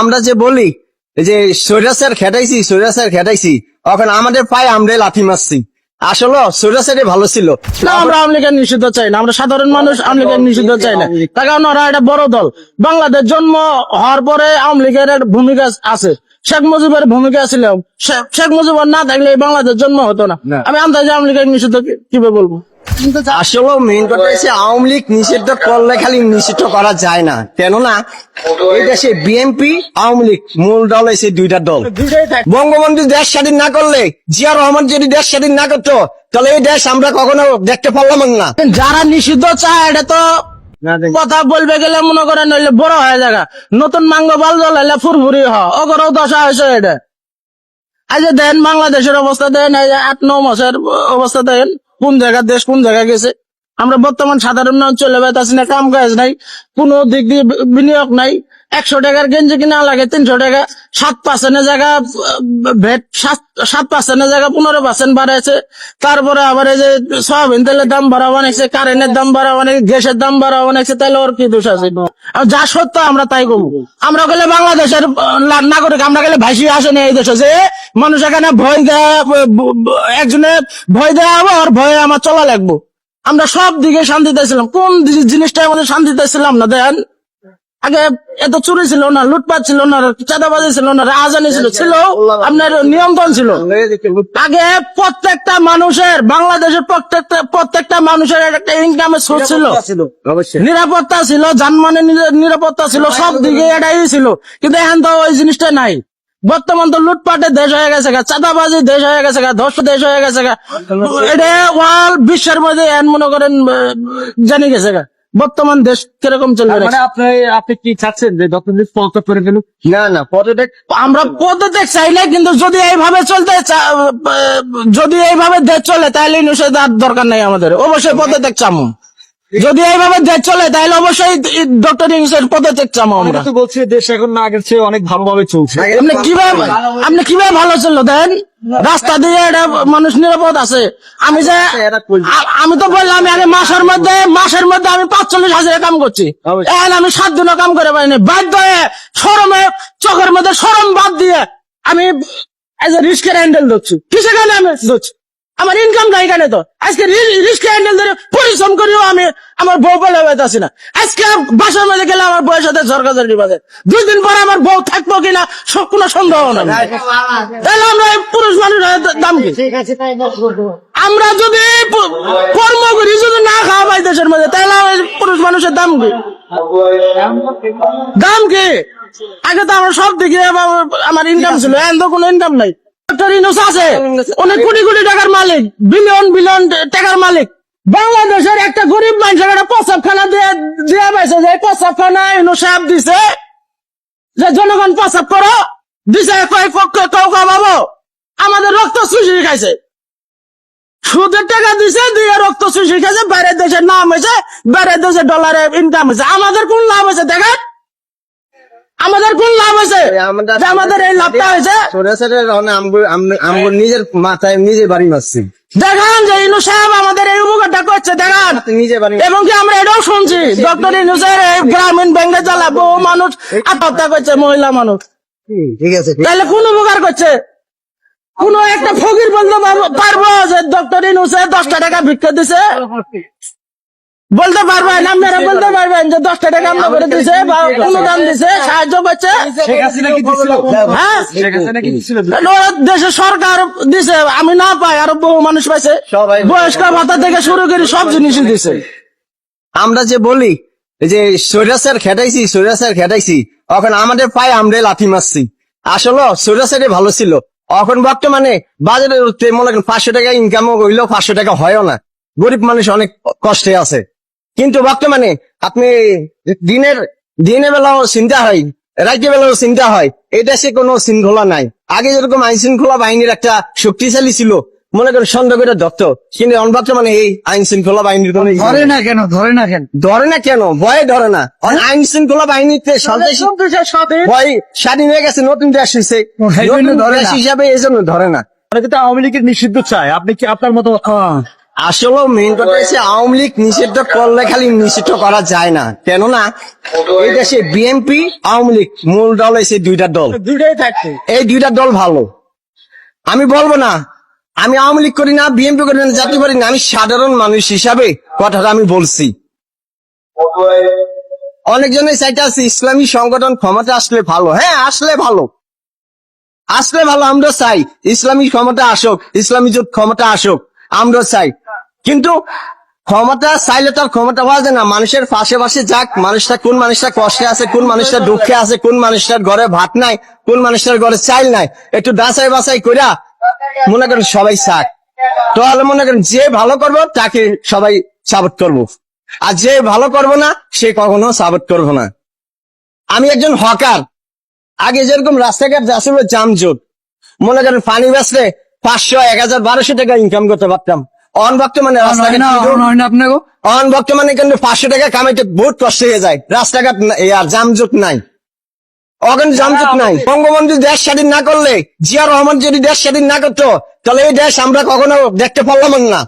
আমরা যে বলি যে সৈরাসের খেটাইছি, সৈরা স্যার খেটাইছি এখন আমাদের পায়ে আমরাই লাথি মারছি। আসলে সৈরাসেরই ভালো ছিল। না, আমরা আওয়ামী নিষিদ্ধ চাই না, আমরা সাধারণ মানুষ আওয়ামী নিষিদ্ধ চাই না। তার কারণ ওরা একটা বড় দল। বাংলাদেশ জন্ম হওয়ার পরে আওয়ামী লীগের ভূমিকা আছে। শেখ মুজিবের ভূমিকা ছিল শেখ মুজিব না থাকলে এই বাংলাদেশ জন্ম হতো না। আমি আন্দাজে আওয়ামী লীগের নিষিদ্ধ কি- কীভাবে বলব? আসলে মেইন কথা হচ্ছে আওয়ামী লীগ নিষিদ্ধ করলে খালি নিষিদ্ধ করা যায় না। কেননা এই দেশে বিএনপি আওয়ামী লীগ মূল দল হয়েছে দুইটা দল। বঙ্গবন্ধু দেশ স্বাধীন না করলে জিয়া রহমান যদি দেশ স্বাধীন না করতো তাহলে এই দেশ আমরা কখনো দেখতে পারলাম না। যারা নিষিদ্ধ চায় এটা তো কথা বলবে গেলে মনে করেন নইলে বড় হয়ে যাগা। নতুন মাঙ্গ বাল জ্বলাইলে ফুরফুরি হ। অগরও দশা হয়েছে এটা আজ দেন, বাংলাদেশের অবস্থা দেন আট, ন মাসের অবস্থা দেন, কোন জায়গা দেশ কোন জায়গায় গেছে? আমরা বর্তমান সাধারণ মানুষ চলে বেতাছি না, কাম কাজ নাই, কোন দিক দিয়ে বিনিয়োগ নাই। একশো টাকার গেঞ্জি কিনা লাগে, তিনশো টাকা, সাত পার্সেন্টের জায়গা ভেট, সাত সাত পার্সেন্টের জায়গা পনেরো পার্সেন্ট বাড়াইছে। তারপরে আবার এই যে সয়াবিন তেলের দাম বাড়া বানাইছে কারেন্টের দাম বাড়া বানাইছে গ্যাসের দাম বাড়া বানাইছে তাহলে ওর কি দোষ আছে? যা সত্য আমরা তাই করব। আমরা গেলে বাংলাদেশের নাগরিক, আমরা গেলে ভাইসি আসেনি এই দেশে যে মানুষ এখানে ভয় দেয় একজনে ভয় দেয় আবার ভয়ে আমার চলা লাগবো। আমরা সব দিকে শান্তিতে ছিলাম কোন জিনিসটা আমাদের শান্তিতে ছিলাম না দেন? আগে এত চুরি ছিল না লুটপাট ছিল না চাঁদাবাজি ছিল না রাজানি ছিল ছিল আপনার নিয়ন্ত্রণ ছিল। আগে প্রত্যেকটা মানুষের বাংলাদেশের প্রত্যেকটা প্রত্যেকটা মানুষের একটা ইনকামের সোর্স ছিল। নিরাপত্তা ছিল যানবাহনের নিরা- নিরাপত্তা ছিল সব দিকে এটাই ছিল। কিন্তু এখন তো ওই জিনিসটা নাই। বর্তমান তো লুটপাটের দেশ হয়ে গেছে গা চাঁদাবাজি দেশ হয়ে গেছে গা ধর্ষ দেশ হয়ে গেছে গা। এটা ওয়াল বিশ্বের মধ্যে এখন মনে করেন জানি গেছে গা। বর্তমান দেশ কীরকম চলবে মানে আপনি আপনি কি চাচ্ছেন যে ডক্টর পদত্যাগ করে ফেলুক? না না পদত্যাগ আমরা পদত্যাগ চাই না কিন্তু যদি এইভাবে চলতে যদি এইভাবে দেশ চলে তাহলে নিশ্চয় তার দরকার নাই আমাদের। অবশ্যই পদত্যাগ চামো। যদি এইভাবে দেশ চলে তাহলে অবশ্যই ডক্টর ইংসের পদত্যাগ চামো আমরা। তো বলছি দেশ এখন না আগের চেয়ে অনেক ভালোভাবে চলছে। আপনি কীভাবে আপনি কীভাবে ভালো ছিল দেন রাস্তা দিয়ে এটা মানুষ নিরাপদ আছে। আমি যে আমি তো বললাম আমি আগে মাসের মধ্যে মাসের মধ্যে আমি পাঁচচল্লিশ হাজার কাম করছি। এখন আমি সাত দিনও কাম করে পারিনি। বাধ্য হয়ে সরমে চোখের মধ্যে সরম বাদ দিয়ে আমি এজ এ রিস্কের হ্যান্ডেল ধরছি। কিসে কারণে আমি ধরছি? আমার ইনকাম নাই কেন তো আজকে রিস্ক হ্যান্ডেল ধরে পরিশ্রম করেও আমি আমার বউ পেলে পাইতেছি না। আজকে বাসার মধ্যে গেলে আমার বউয়ের সাথে সরকার বাজে দুই দিন পরে আমার বউ থাকব কিনা কোনো সন্দেহ নাই। তাহলে আমরা পুরুষ মানুষ দাম কি? আমরা যদি কর্ম করি যদি না খাওয়া পাই দেশের মধ্যে তাহলে আমার পুরুষ মানুষের দাম কি? দাম কি? আগে তো আমার সব দিকে আমার- আমার ইনকাম ছিল এখন তো কোনো ইনকাম নাই। আছে। অনেক কোটি কোটি টাকার মালিক বিলিয়ন বিলিয়ন টাকার মালিক। বাংলাদেশের একটা গরিব মানুষের একটা প্রসাবখানা দিয়ে দিয়ে পাইছে যে প্রসাবখানা ইনুস সাহেব দিছে। যে জনগণ প্রসাব করো দিছে কয় পক্ষে কেউ কামাবো আমাদের রক্ত চুষি খাইছে। সুদের টাকা দিছে দিয়ে রক্ত চুষি খাইছে। বাইরের দেশের নাম হয়েছে বাইরের দেশে ডলারে ইনকাম হয়েছে। আমাদের কোন লাভ হয়েছে দেখেন। আমাদের কোন লাভ হয়েছে। আমাদের এই লাভটা হয়েছে। নিজের মাথায় নিজে বাড়ি মারছি। দেখান যে ইনু সাহেব আমাদের এই উপকারটা করছে দেখান। নিজে বাড়ি এবং কি আমরা এটাও শুনছি? ডক্টর ইনুসের এই গ্রামীণ ব্যাংকে জ্বালা বহু মানুষ আত্মহত্যা করছে মহিলা মানুষ। ঠিক আছে। তাহলে কোন উপকার করছে? কোন একটা ফকির বলতে পারবো- পারব যে ডক্টর ইনুসে দশটা টাকা ভিক্ষা দিছে? বলতে পারবেন আপনারা বলতে পারবেন। যে দশটা টাকা আমরা করে দিছে বা অনুদান দিছে সাহায্য করছে। হ্যাঁ ওরা দেশের সরকার দিছে আমি না পাই আরও বহু মানুষ পাইছে। বয়স্ক ভাতা থেকে শুরু করে সব জিনিসই দিছে। আমরা যে বলি যে সৈরাসের খেটাইছি সৈরা স্যার খেটাইছি এখন আমাদের পায়ে আমরা লাথি মারছি। আসলে সৈরাসেরই ভালো ছিল। এখন বর্তমানে বাজারে উঠতে মনে করেন পাঁচশো টাকা ইনকামও হইলেও পাঁচশো টাকা হয়ও না। গরিব মানুষ অনেক কষ্টে আছে। কিন্তু বর্তমানে আপনি দিনের দিনের বেলাও চিন্তা হয় রাতের বেলাও চিন্তা হয় এই দেশে কোনো শৃঙ্খলা নাই। আগে যেরকম আইন শৃঙ্খলা বাহিনীর একটা শক্তিশালী ছিল মনে করেন সন্দেহ করে ধরত কিন্তু বর্তমানে এই আইন শৃঙ্খলা বাহিনীর কোনো ই নেই। না কেন ধরে না কেন? ধরে না কেন? ভয়ে ধরে না। আইন শৃঙ্খলা বাহিনীতে ভয় স্বাধীন হয়ে গেছে নতুন দেশ হয়েছে ধরে। হিসাবে এই জন্য ধরে না। অনেকে তো আওয়ামী লীগের নিষিদ্ধ চায়। আপনি কি আপনার মতো আসলে মেইন কথা হচ্ছে আওয়ামী লীগ নিষিদ্ধ করলে খালি নিষিদ্ধ করা যায় না। কেননা এই দেশে বিএনপি আওয়ামী লীগ মূল দল হয়েছে দুইটা দল। দুইটাই থাকছে। এই দুইটা দল ভালো। আমি বলব না আমি আওয়ামী লীগ করি না বিএনপি করি না জাতীয় করি না আমি সাধারণ মানুষ হিসাবে কথাটা আমি বলছি। অনেকজনের চাইতে আছে ইসলামী সংগঠন ক্ষমতা আসলে ভালো। হ্যাঁ আসলে ভালো। আসলে ভালো আমরা চাই। ইসলামী ক্ষমতা আসুক ইসলামী জোট ক্ষমতা আসুক আমরা চাই। কিন্তু ক্ষমতা চাইলে তার ক্ষমতা হওয়া যায় না। মানুষের পাশে পাশে যাক, মানুষটা কোন মানুষটা কষ্টে আছে, কোন মানুষটা দুঃখে আছে, কোন মানুষটার ঘরে ভাত নাই, কোন মানুষটার ঘরে চাইল নাই। একটু দাঁচাই বাছাই কইরা মনে করেন সবাই চাক। তাহলে মনে করেন, যে ভালো করব, তাকে সবাই সাপোর্ট করব। আর যে ভালো করব না, সে কখনো সাপোর্ট করব না। আমি একজন হকার। আগে যেরকম রাস্তাঘাট আসলে জামজোট মনে করেন পানি বেচলে পাঁচশো, এক হাজার, বারোশো টাকা ইনকাম করতে পারতাম। অন মানে আপনাকে অন মানে কিন্তু পাঁচশো টাকা কামাইতে বহুত কষ্ট হয়ে যায়। রাস্তাঘাট আর জামজুট নাই। অগন জামজোট নাই। বঙ্গবন্ধু দেশ স্বাধীন না করলে জিয়া রহমান যদি দেশ স্বাধীন না করতো তাহলে এই দেশ আমরা কখনো দেখতে পারলাম না।